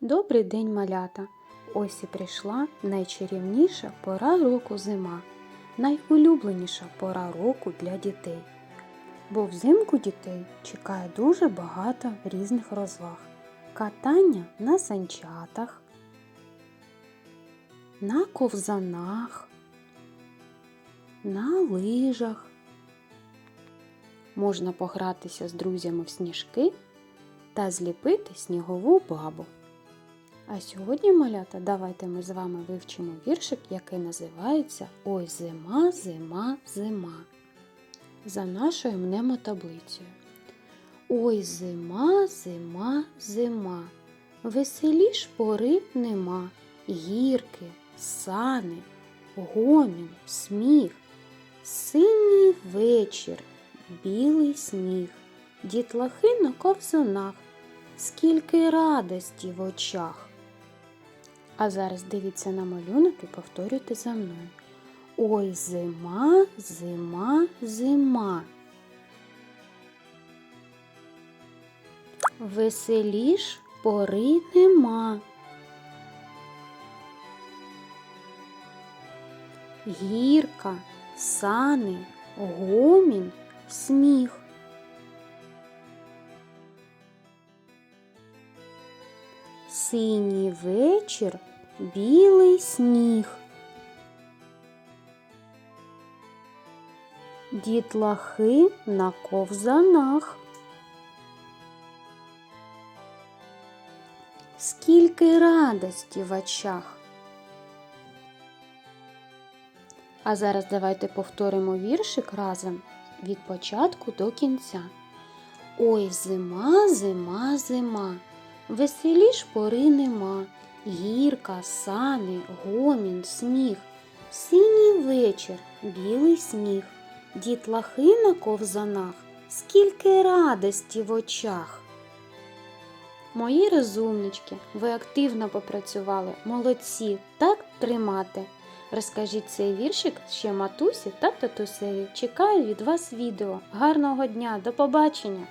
Добрий день, малята! Ось і прийшла найчарівніша пора року зима, найулюбленіша пора року для дітей. Бо взимку дітей чекає дуже багато різних розваг. Катання на санчатах, на ковзанах, на лижах. Можна погратися з друзями в сніжки та зліпити снігову бабу. А сьогодні, малята, давайте ми з вами вивчимо віршик, який називається Ой зима, зима, зима. За нашою мнемотаблицею. Ой зима, зима, зима. Веселіш пори нема. Гірки, сани, гомін, сміх, синій вечір, білий сніг, дітлахи на ковзанах, скільки радості в очах. А зараз дивіться на малюнок і повторюйте за мною. Ой, зима, зима, зима. Веселіш пори нема. Гірка, сани, гомін, сміх. Синій вечір, білий сніг. Дітлахи на ковзанах. Скільки радості в очах. А зараз давайте повторимо віршик разом від початку до кінця. Ой, зима, зима, зима. Веселіш пори нема, гірка, сани, гомін, сміх, синій вечір, білий сніг, дітлахи на ковзанах, скільки радості в очах. Мої розумнички, ви активно попрацювали, молодці, так тримати. Розкажіть цей віршик ще матусі та татусеві. Чекаю від вас відео. Гарного дня, до побачення!